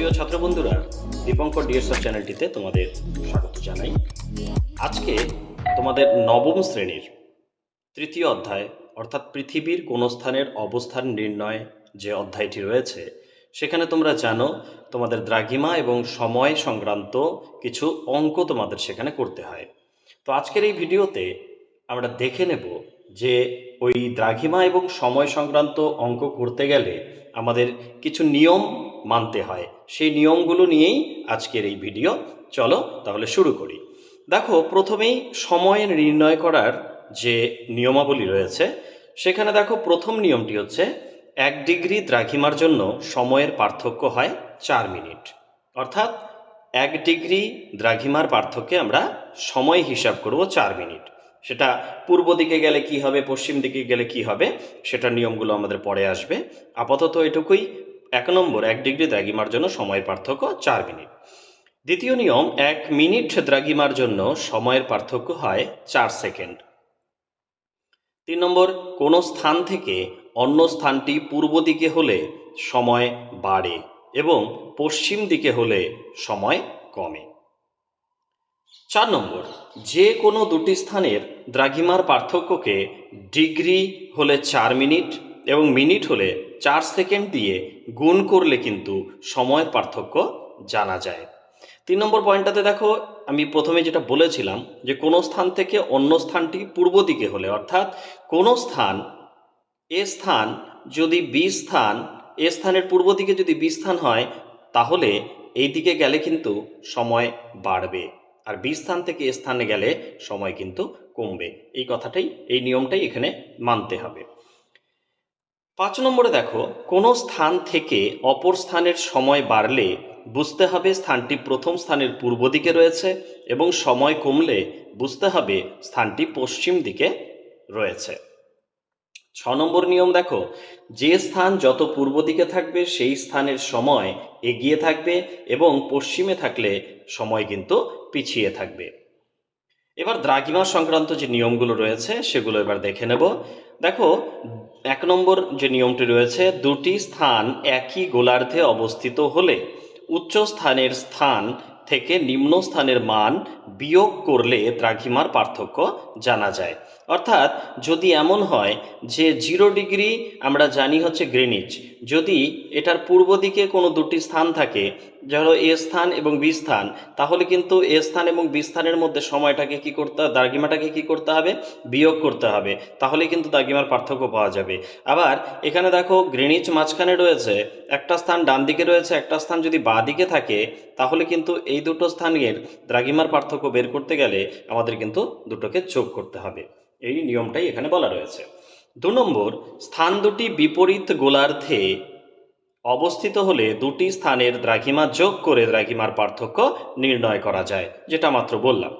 প্রিয় ছাত্র বন্ধুরা দীপঙ্কর ডিএসআর চ্যানেলটিতে তোমাদের স্বাগত জানাই। আজকে তোমাদের নবম শ্রেণির তৃতীয় অধ্যায়, অর্থাৎ পৃথিবীর কোন স্থানের অবস্থান নির্ণয় যে অধ্যায়টি রয়েছে, সেখানে তোমরা জানো তোমাদের দ্রাঘিমা এবং সময় সংক্রান্ত কিছু অঙ্ক তোমাদের সেখানে করতে হয়। তো আজকের এই ভিডিওতে আমরা দেখে নেব যে ওই দ্রাঘিমা এবং সময় সংক্রান্ত অঙ্ক করতে গেলে আমাদের কিছু নিয়ম মানতে হয়। সেই নিয়মগুলো নিয়েই আজকের এই ভিডিও। চলো তাহলে শুরু করি। দেখো, প্রথমেই সময় নির্ণয় করার যে নিয়মাবলী রয়েছে, সেখানে দেখো প্রথম নিয়মটি হচ্ছে, এক ডিগ্রি দ্রাঘিমার জন্য সময়ের পার্থক্য হয় চার মিনিট। অর্থাৎ, এক ডিগ্রি দ্রাঘিমার পার্থক্যে আমরা সময় হিসাব করব চার মিনিট। সেটা পূর্ব দিকে গেলে কি হবে, পশ্চিম দিকে গেলে কি হবে, সেটার নিয়মগুলো আমাদের পরে আসবে। আপাতত এটুকুই। এক নম্বর, এক ডিগ্রি দ্রাঘিমার জন্য সময়ের পার্থক্য চার মিনিট। দ্বিতীয় নিয়ম, এক মিনিট দ্রাঘিমার জন্য সময়ের পার্থক্য হয় চার সেকেন্ড। তিন নম্বর, কোনো স্থান থেকে অন্য স্থানটি পূর্ব দিকে হলে সময় বাড়ে এবং পশ্চিম দিকে হলে সময় কমে। চার নম্বর, যে কোনো দুটি স্থানের দ্রাঘিমার পার্থক্যকে ডিগ্রি হলে চার মিনিট এবং মিনিট হলে চার সেকেন্ড দিয়ে গুণ করলে কিন্তু সময়ের পার্থক্য জানা যায়। তিন নম্বর পয়েন্টটাতে দেখো, আমি প্রথমে যেটা বলেছিলাম যে কোনো স্থান থেকে অন্য স্থানটি পূর্ব দিকে হলে, অর্থাৎ কোনো স্থান, এ স্থান যদি বি স্থান, এ স্থানের পূর্ব দিকে যদি বি স্থান হয়, তাহলে এই দিকে গেলে কিন্তু সময় বাড়বে আর বি স্থান থেকে এ স্থানে গেলে সময় কিন্তু কমবে। এই কথাটাই, এই নিয়মটাই এখানে মানতে হবে। পাঁচ নম্বরে দেখো, কোনো স্থান থেকে অপর স্থানের সময় বাড়লে বুঝতে হবে স্থানটি প্রথম স্থানের পূর্ব দিকে রয়েছে এবং সময় কমলে বুঝতে হবে স্থানটি পশ্চিম দিকে রয়েছে। ছ নম্বর নিয়ম দেখো, যে স্থান যত পূর্ব দিকে থাকবে সেই স্থানের সময় এগিয়ে থাকবে এবং পশ্চিমে থাকলে সময় কিন্তু পিছিয়ে থাকবে। এবার দ্রাঘিমা সংক্রান্ত যে নিয়মগুলো রয়েছে সেগুলো এবার দেখে নেব। দেখো এক নম্বর যে নিয়মটি রয়েছে, দুটি স্থান একই গোলার্ধে অবস্থিত হলে উচ্চ স্থানের স্থান থেকে নিম্ন স্থানের মান বিয়োগ করলে দ্রাঘিমার পার্থক্য জানা যায়। অর্থাৎ যদি এমন হয় যে জিরো ডিগ্রি আমরা জানি হচ্ছে গ্রিনিচ, যদি এটার পূর্ব দিকে কোনো দুটি স্থান থাকে, ধরো এ স্থান এবং বি স্থান, তাহলে কিন্তু এ স্থান এবং বি স্থানের মধ্যে সময়টাকে কি করতে, দ্রাঘিমাটাকে কি করতে হবে? বিয়োগ করতে হবে, তাহলে কিন্তু দ্রাঘিমার পার্থক্য পাওয়া যাবে। আবার এখানে দেখো গ্রিনিচ মাঝখানে রয়েছে, একটা স্থান ডান দিকে রয়েছে, একটা স্থান যদি বাঁ দিকে থাকে, তাহলে কিন্তু এই দুটো স্থানের দ্রাঘিমার পার্থক্য বের করতে গেলে আমাদের কিন্তু দুটোকে যোগ করতে হবে। এই নিয়মটাই এখানে বলা রয়েছে। দু নম্বর, স্থান দুটি বিপরীত গোলার্ধে অবস্থিত হলে দুটি স্থানের দ্রাঘিমা যোগ করে দ্রাঘিমার পার্থক্য নির্ণয় করা যায়, যেটা মাত্র বললাম।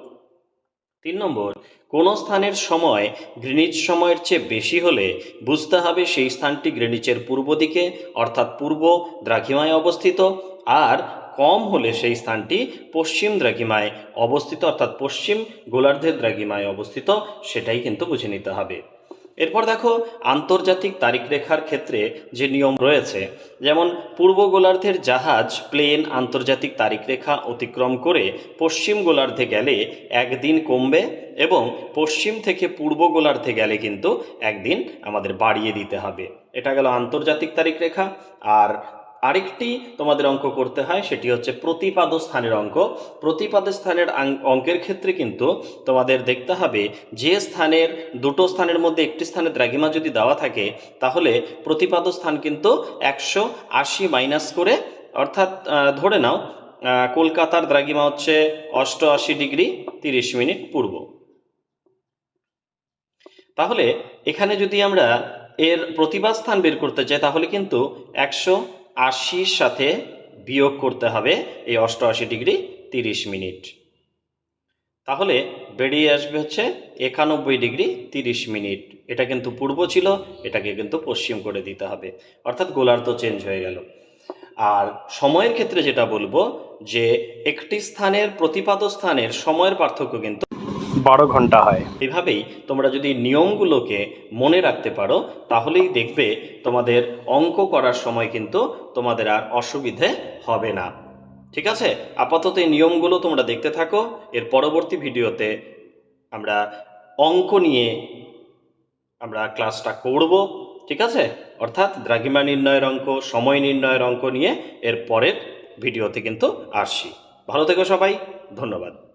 তিন নম্বর, কোন স্থানের সময় গ্রিনিচ সময়ের চেয়ে বেশি হলে বুঝতে হবে সেই স্থানটি গ্রিনিচের পূর্ব দিকে, অর্থাৎ পূর্ব দ্রাঘিমায় অবস্থিত, আর কম হলে সেই স্থানটি পশ্চিম দ্রাঘিমায় অবস্থিত, অর্থাৎ পশ্চিম গোলার্ধের দ্রাঘিমায় অবস্থিত, সেটাই কিন্তু বুঝে নিতে হবে। এরপর দেখো, আন্তর্জাতিক তারিখ রেখার ক্ষেত্রে যে নিয়ম রয়েছে, যেমন পূর্ব গোলার্ধের জাহাজ প্লেন আন্তর্জাতিক তারিখ রেখা অতিক্রম করে পশ্চিম গোলার্ধে গেলে একদিন কমবে এবং পশ্চিম থেকে পূর্ব গোলার্ধে গেলে কিন্তু একদিন আমাদের বাড়িয়ে দিতে হবে। এটা গেল আন্তর্জাতিক তারিখ রেখা আর আরেকটি তোমাদের অঙ্ক করতে হয়, সেটি হচ্ছে প্রতিপাদ স্থানের অঙ্ক। প্রতিপাদ স্থানের অঙ্কের ক্ষেত্রে কিন্তু তোমাদের দেখতে হবে যে স্থানের, দুটো স্থানের মধ্যে একটি স্থানে দ্রাঘিমা যদি দেওয়া থাকে, তাহলে প্রতিপাদ স্থান কিন্তু একশো আশি মাইনাস করে, অর্থাৎ ধরে নাও কলকাতার দ্রাঘিমা হচ্ছে অষ্টআশি ডিগ্রি তিরিশ মিনিট পূর্ব। তাহলে এখানে যদি আমরা এর প্রতিবাদ স্থান বের করতে চাই, তাহলে কিন্তু একশো আশির সাথে বিয়োগ করতে হবে এই অষ্টআশি ডিগ্রি তিরিশ মিনিট। তাহলে বেরিয়ে আসবে হচ্ছে একানব্বই ডিগ্রি তিরিশ মিনিট। এটা কিন্তু পূর্ব ছিল, এটাকে কিন্তু পশ্চিম করে দিতে হবে। অর্থাৎ গোলার্ধ চেঞ্জ হয়ে গেল। আর সময়ের ক্ষেত্রে যেটা বলব যে একটি স্থানের প্রতিপাদ স্থানের সময়ের পার্থক্য কিন্তু বারো ঘণ্টা হয়। এভাবেই তোমরা যদি নিয়মগুলোকে মনে রাখতে পারো, তাহলেই দেখবে তোমাদের অঙ্ক করার সময় কিন্তু তোমাদের আর অসুবিধে হবে না। ঠিক আছে? আপাতত এই নিয়মগুলো তোমরা দেখতে থাকো। এর পরবর্তী ভিডিওতে আমরা অঙ্ক নিয়ে আমরা ক্লাসটা করব। ঠিক আছে? অর্থাৎ দ্রাঘিমা নির্ণয়ের অঙ্ক, সময় নির্ণয়ের অঙ্ক নিয়ে এর পরের ভিডিওতে কিন্তু আসছি। ভালো থেকো সবাই। ধন্যবাদ।